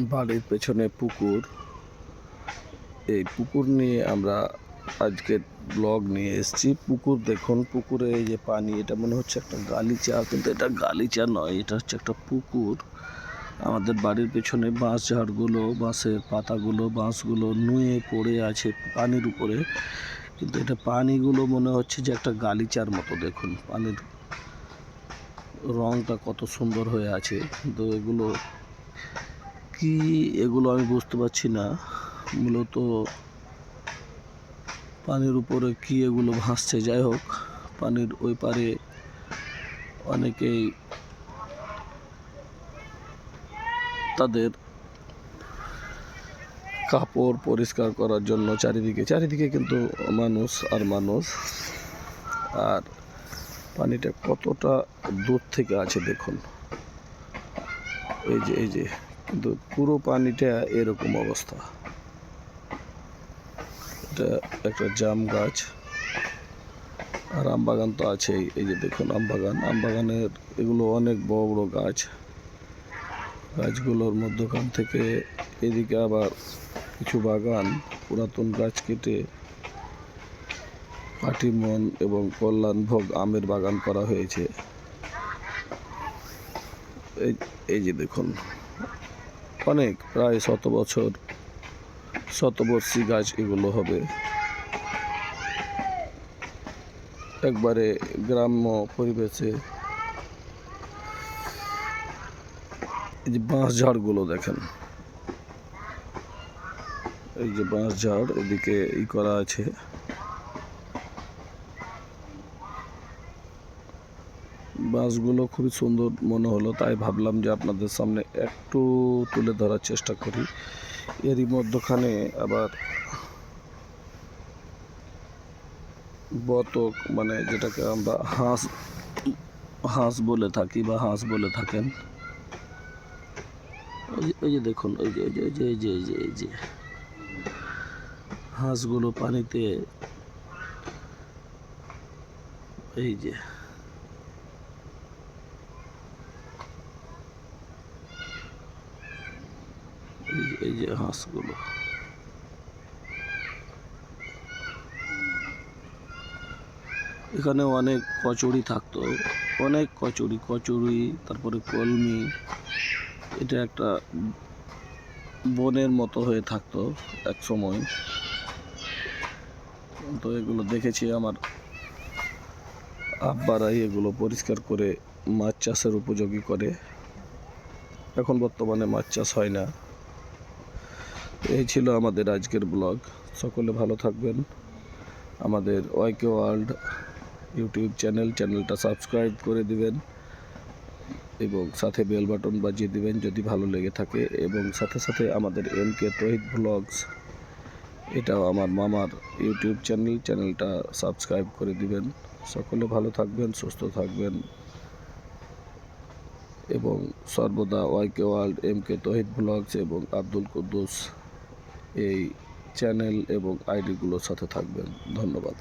বাড়ির পেছনে পুকুর। এই পুকুর নিয়ে আমরা আজকে ব্লগ নিয়ে এসেছি। পুকুর দেখুন, পুকুরে এই যে পানি, এটা মনে হচ্ছে একটা গালিচা, কিন্তু এটা গালিচা নয়, এটা হচ্ছে একটা পুকুর। আমাদের বাড়ির পেছনে বাঁশ ঝাড়গুলো, বাঁশের পাতাগুলো, বাঁশগুলো নুয়ে পড়ে আছে পানির উপরে। কিন্তু এটা পানিগুলো মনে হচ্ছে যে একটা গালিচার মতো, দেখুন। পানির রংটা কত সুন্দর হয়ে আছে। কিন্তু এগুলো কি এগুলো আমি বুঝতে পারছি না। মূলত পানির উপরে কি এগুলো ভাসছে, যাই হোক, পানির ওই পারে অনেকেই তাদের কাপড় পরিষ্কার করার জন্য চারিদিকে চারিদিকে কিন্তু মানুষ আর মানুষ। আর পানিটা কতটা দূর থেকে আছে দেখুন। এই যে এই যে। কিন্তু পুরো পানিটা এরকম অবস্থা। এটা একটা জাম গাছ। আর আম বাগান তো আছেই। এই যে দেখুন আম বাগান আম বাগানের এগুলো অনেক বড় বড় গাছ। গাছগুলোর মধ্যখান থেকে এদিকে আবার কিছু বাগান, পুরাতন গাছ কেটে পাটিমন এবং কল্যাণভোগ আমের বাগান করা হয়েছে। এই এই যে দেখুন। অনেক, প্রায় শত বছর শতবর্ষী গাছ এগুলো হবে। একবারে গ্রাম্য পরিবেশে এই যে বাঁশ ঝাড়গুলো দেখেন। এই যে বাঁশ ঝাড়, এদিকে ই করা আছে। বাঁশগুলো খুবই সুন্দর মনে হলো, তাই ভাবলাম যে আপনাদের সামনে একটু তুলে ধরার চেষ্টা করি। এরই মধ্যখানে আবার বতক মানে যেটাকে আমরা হাঁস হাঁস বলে থাকি বা হাঁস বলে থাকেন। ওই যে- ওই যে দেখুন, ওই যে ওই যে ওই যে এই যে এই যে এই যে। হাঁসগুলো পানিতে, এই যে। এই যে হাঁসগুলো। এখানে অনেক কচুরি থাকতো, অনেক কচুরি কচুরি, তারপরে কলমি, এটা একটা বনের মতো হয়ে থাকতো এক সময়। তো এগুলো দেখেছি আমার আব্বারাই এগুলো পরিষ্কার করে মাছ চাষের উপযোগী করে। এখন বর্তমানে মাছ চাষ হয় না। এই ছিল আমাদের আজকের ব্লগ। সকলে ভালো থাকবেন। আমাদের ওয়াইকে ওয়ার্ল্ড ইউটিউব চ্যানেল চ্যানেলটা সাবস্ক্রাইব করে দিবেন এবং সাথে বেল বাটন বাজিয়ে দিবেন যদি ভালো লেগে থাকে। এবং সাথে সাথে আমাদের এম কে তহিদ ব্লগস এটাও আমার মামার ইউটিউব চ্যানেল চ্যানেলটা সাবস্ক্রাইব করে দিবেন। সকলে ভালো থাকবেন, সুস্থ থাকবেন এবং সর্বদা YK world M K Tohid blogs এবং আব্দুল কুদ্দুস এই চ্যানেল এবং আইডিগুলোর সাথে থাকবেন। ধন্যবাদ।